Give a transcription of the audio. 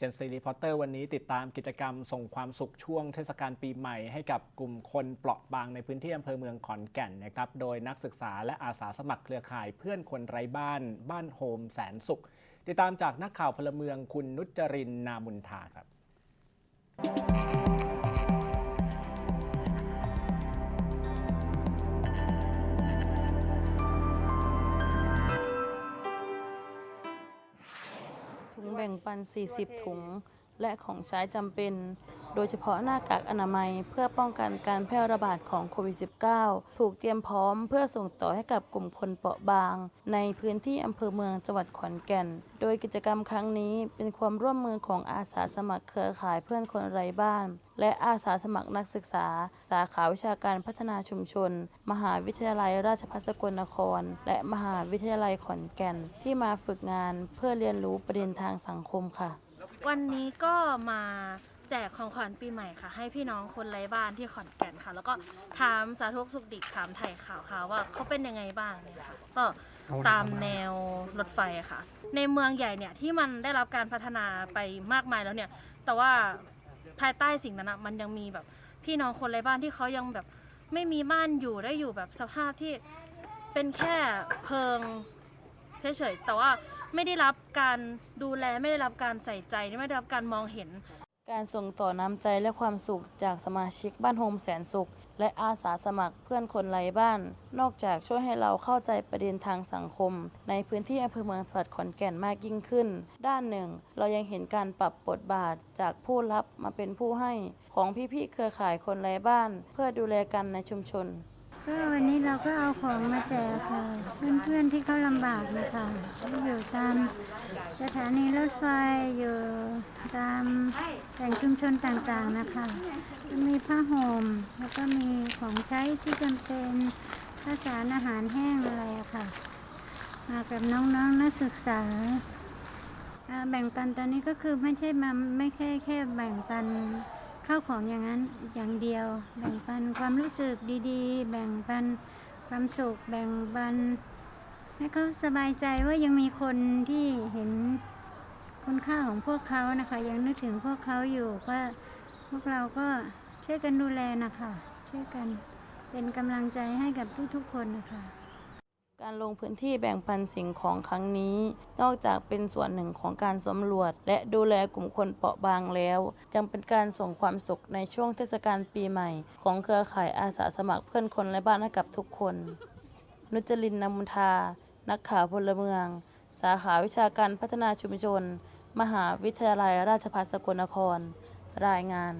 เจนซีรีพอตเตอร์วันนี้ติดตามกิจกรรมส่งความสุขช่วงเทศกาลปีใหม่ให้กับกลุ่มคนเปราะบางในพื้นที่อำเภอเมืองขอนแก่นนะครับ โดยนักศึกษาและอาสาสมัครเครือข่ายเพื่อนคนไร้บ้าน บ้านโฮมแสนสุข ติดตามจากนักข่าวพลเมืองคุณนุจรินนามุนทาครับ แบ่งปัน 40 ถุง และของใช้จำเป็น โดยเฉพาะหน้ากากอนามัยเพื่อป้องกันการแพร่ระบาดของโควิด -19 ถูกเตรียมพร้อมเพื่อส่งต่อให้กับกลุ่มคนเปราะบาง ในพื้นที่อำเภอเมืองจังหวัดขอนแก่น โดยกิจกรรมครั้งนี้เป็นความร่วมมือของอาสาสมัครเครือข่ายเพื่อนคนไร้บ้าน และอาสาสมัครนักศึกษา สาขาวิชาการพัฒนาชุมชน มหาวิทยาลัยราชภัฏสกลนคร และมหาวิทยาลัยขอนแก่น ที่มาฝึกงานเพื่อเรียนรู้ประเด็นทางสังคมค่ะ วันนี้ก็มาแจกของขวัญปีใหม่ค่ะ ให้พี่น้องคนไร้บ้านที่ขอนแก่นค่ะ แล้วก็ถามสาธุสุขดิบถามไถ่ข่าวค่ะว่าเขาเป็นยังไงบ้างเนี่ยค่ะก็ตามแนวรถไฟค่ะ ในเมืองใหญ่เนี่ยที่มันได้รับการพัฒนาไปมากมายแล้วเนี่ย แต่ว่าภายใต้สิ่งนั้นอะมันยังมีแบบพี่น้องคนไร้บ้านที่เขายังแบบไม่มีบ้านอยู่ได้อยู่แบบสภาพที่เป็นแค่เพิงเฉยๆแต่ว่า ไม่ได้รับการดูแลไม่ได้รับการใส่ใจไม่ได้รับการมองเห็น การส่งต่อน้ำใจและความสุขจากสมาชิกบ้านโฮมแสนสุข และอาสาสมัครเพื่อนคนไร้บ้าน นอกจากช่วยให้เราเข้าใจประเด็นทางสังคม ในพื้นที่อำเภอเมืองจังหวัดขอนแก่นมากยิ่งขึ้น ด้านหนึ่ง เรายังเห็นการปรับบทบาทจากผู้รับมาเป็นผู้ให้ของพี่ๆเครือข่ายคนไร้บ้าน เพื่อดูแลกันในชุมชน ก็วันนี้เราก็เอาของมาแจกค่ะ เพื่อนๆที่เขาลำบากนะคะที่อยู่ตามสถานีรถไฟอยู่ตามแหล่งชุมชนต่างๆนะคะมีผ้าห่มแล้วก็มีของใช้ที่จำเป็นข้าวสารอาหารแห้งอะไระค่ะ มากับน้องๆนักศึกษาอ่าแบ่งปันตอนนี้ก็คือไม่ใช่มาไม่แค่แค่แบ่งปัน ข้าวของอย่างนั้นอย่างเดียว แบ่งปันความรู้สึกดีๆ แบ่งปันความสุข แบ่งปันให้เขาสบายใจว่ายังมีคนที่เห็นคุณค่าของพวกเขานะคะ ยังนึกถึงพวกเขาอยู่ว่าพวกเราก็ช่วยกันดูแลนะคะ ช่วยกันเป็นกำลังใจให้กับทุกๆคนนะคะ การลงพื้นที่แบ่งปันสิ่งของครั้งนี้ นอกจากเป็นส่วนหนึ่งของการสำรวจ และดูแลกลุ่มคนเปราะบางแล้ว ยังเป็นการส่งความสุขในช่วงเทศกาลปีใหม่ ของเครือข่ายอาสาสมัครเพื่อนคนและบ้านให้กับทุกคน นุจลินนำมุทา นักข่าวพลเมือง สาขาวิชาการพัฒนาชุมชน มหาวิทยาลัยราชภัฏสกลนคร รายงาน